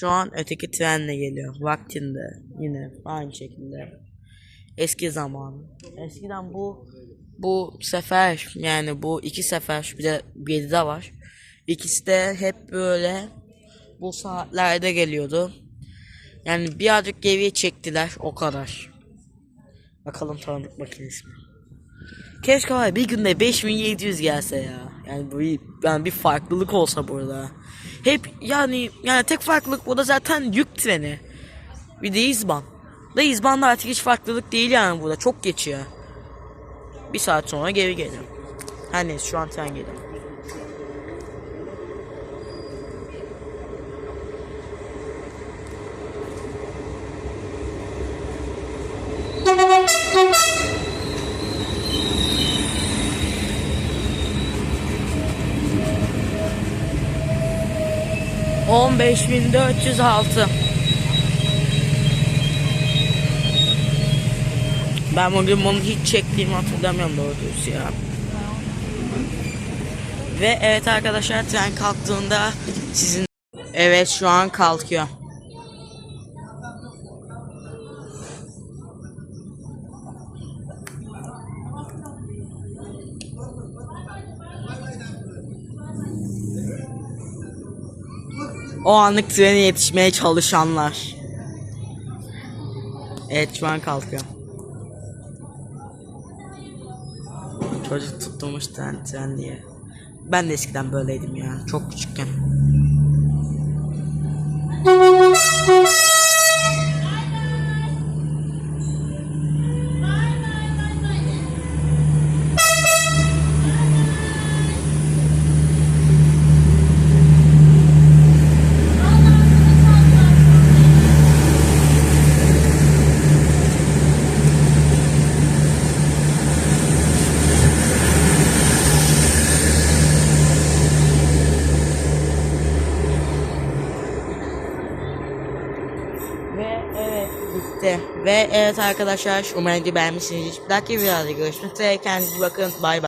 Şu an öteki trenle geliyor. Vaktinde yine aynı şekilde. Eski zaman. Eskiden bu bu sefer yani bu iki sefer bir de 7'de var. İkisi de hep böyle bu saatlerde geliyordu. Yani birazcık geriye çektiler o kadar. Bakalım tanıdık makinesi? Keşke var bir günde 5700 gelse ya. Yani bir, yani bir farklılık olsa burada. Hep yani yani tek farklılık burada zaten yük treni. Bir de izban. Da izban da artık hiç farklılık değil yani burada. Çok geç ya. Bir saat sonra geri gelirim. Her neyse şu an tren gelirim. 15406 Ben bugün bunu hiç çektiğimi hatırlamıyorum doğru düz ya. Ve evet arkadaşlar tren kalktığında sizin Evet şu an kalkıyor. O anlık trene yetişmeye çalışanlar. Evet şu an kalkıyor. Çocuk tutulmuş tren, tren diye. Ben de eskiden böyleydim ya. Çok küçükken. Bitti. Ve evet arkadaşlar umarım ki beğenmişsinizdir. Bir dahaki videoda görüşmek üzere. Kendinize bakın. Bay bay.